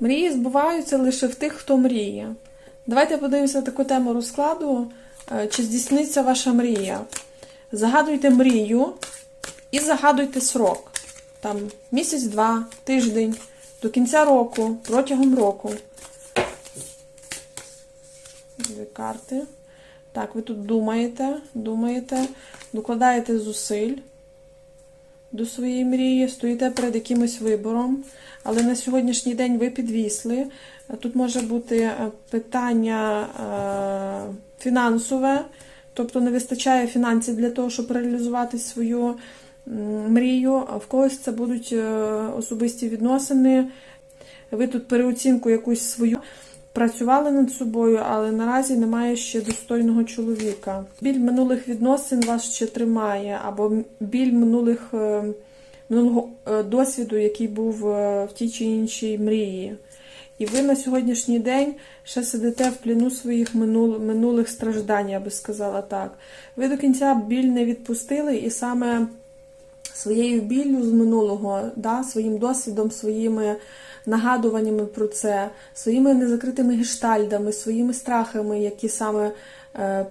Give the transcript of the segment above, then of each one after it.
Мрії збуваються лише в тих, хто мріє. Давайте подивимося на таку тему розкладу, е, чи здійсниться ваша мрія. Загадуйте мрію і загадуйте срок. Там місяць-два, тиждень, до кінця року, протягом року. Дві карти. Так, ви тут думаєте, думаєте, докладаєте зусиль до своєї мрії, стоїте перед якимось вибором, але на сьогоднішній день ви підвісли. Тут може бути е, питання е, фінансове, тобто не вистачає фінансів для того, щоб реалізувати свою мрію, а в когось це будуть е, особисті відносини. Ви тут переоцінку якусь свою працювали над собою, але наразі немає ще достойного чоловіка. Біль минулих відносин вас ще тримає, або біль минулих е, минулого е, досвіду, який був е, в тій чи іншій мрії. І ви на сьогоднішній день ще сидите в пліну своїх минул, минулих страждань, я би сказала так. Ви до кінця біль не відпустили, і саме своєю біллю з минулого, да, своїм досвідом, своїми нагадуваннями про це, своїми незакритими гештальдами, своїми страхами, які саме. е,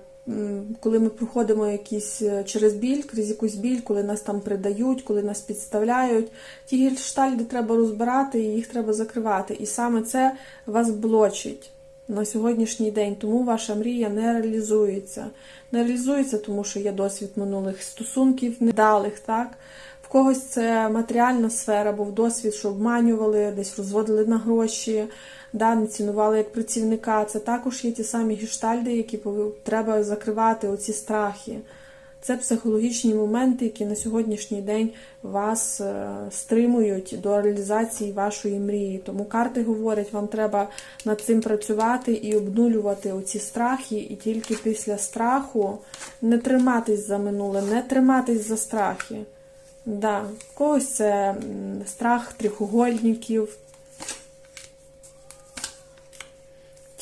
Коли ми проходимо якісь е, через біль, крізь якусь біль, коли нас там придають, коли нас підставляють, ті гештальди треба розбирати і їх треба закривати. І саме це вас блочить на сьогоднішній день. Тому ваша мрія не реалізується. Не реалізується, тому що є досвід минулих стосунків, недалих, так? В когось це матеріальна сфера, був досвід, що обманювали, десь розводили на гроші, да, не цінували як працівника. Це також є ті самі гештальди, які треба закривати, оці страхи. Це психологічні моменти, які на сьогоднішній день вас е, стримують до реалізації вашої мрії. Тому карти говорять, вам треба над цим працювати і обнулювати оці страхи, і тільки після страху не триматись за минуле, не триматись за страхи. Да. В когось це страх трихугольників.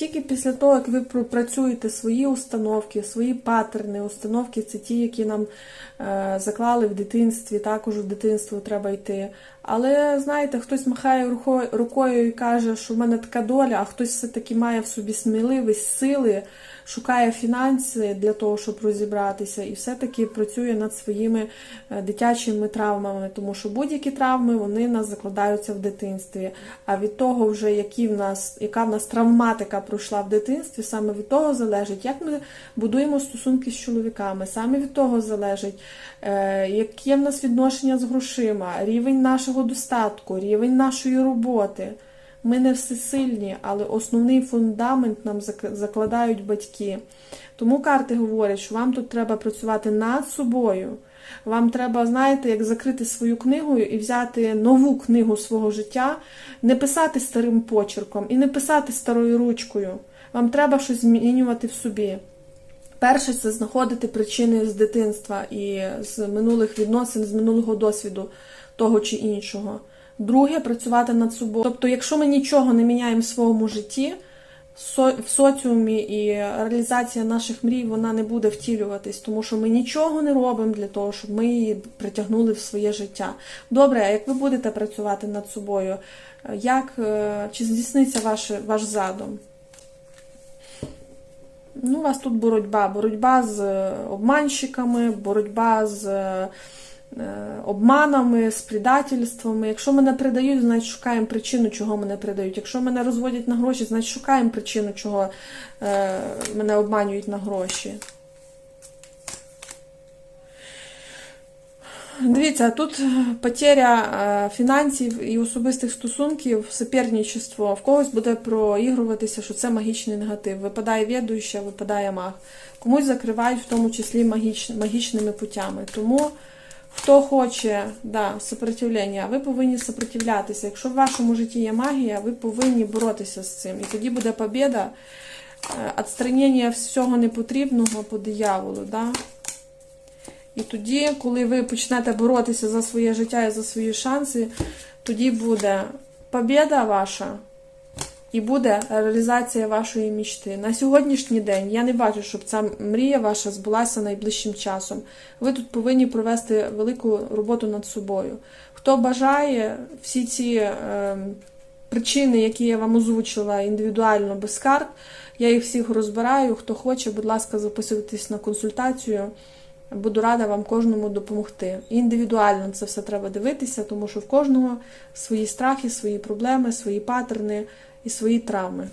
Тільки після того, як ви пропрацюєте свої установки, свої паттерни, установки це ті, які нам е, заклали в дитинстві, також в дитинство треба йти. Але знаєте, хтось махає рукою, і каже, що в мене така доля, а хтось все-таки має в собі сміливість, сили, шукає фінанси для того, щоб розібратися, і все-таки працює над своїми е, дитячими травмами, тому що будь-які травми вони нас закладаються в дитинстві. А від того, вже які в нас, яка в нас травматика пройшла в дитинстві, саме від того залежить, як ми будуємо стосунки з чоловіками, саме від того залежить, е, яке в нас відношення з грошима, рівень нашого достатку, рівень нашої роботи. Ми не всесильні, але основний фундамент нам закладають батьки. Тому карти говорять, що вам тут треба працювати над собою. Вам треба, знаєте, як закрити свою книгу і взяти нову книгу свого життя, не писати старим почерком і не писати старою ручкою. Вам треба щось змінювати в собі. Перше це знаходити причини з дитинства і з минулих відносин, з минулого досвіду того чи іншого. Друге працювати над собою. Тобто, якщо ми нічого не міняємо в своєму житті, в соціумі і реалізація наших мрій вона не буде втілюватись, тому що ми нічого не робимо для того, щоб ми її притягнули в своє життя. Добре, а як ви будете працювати над собою? Як е, чи здійсниться ваш, ваш задум? Ну, у вас тут боротьба. Боротьба з е, обманщиками, боротьба з е, обманами, з предательствами. Якщо мене придають, значить шукаємо причину, чого мене придають. Якщо мене розводять на гроші, значить шукаємо причину, чого е, мене обманюють на гроші. Дивіться, тут потеря е, фінансів і особистих стосунків, суперничество. В когось буде проігруватися, що це магічний негатив. Випадає відуюча, випадає маг. Комусь закривають в тому числі магіч, магічними путями. Тому хто хоче да, сопротивлення, ви повинні сопротивлятися. Якщо в вашому житті є магія, ви повинні боротися з цим. І тоді буде побіда, е, відстранення всього непотрібного по дияволу. Да? І тоді, коли ви почнете боротися за своє життя і за свої шанси, тоді буде побіда ваша і буде реалізація вашої мічти. На сьогоднішній день я не бачу, щоб ця мрія ваша збулася найближчим часом. Ви тут повинні провести велику роботу над собою. Хто бажає всі ці. ем, причини, які я вам озвучила індивідуально без карт. Я їх всіх розбираю. Хто хоче, будь ласка, записуйтесь на консультацію. Буду рада вам кожному допомогти. Індивідуально це все треба дивитися, тому що в кожного свої страхи, свої проблеми, свої паттерни і свої травми.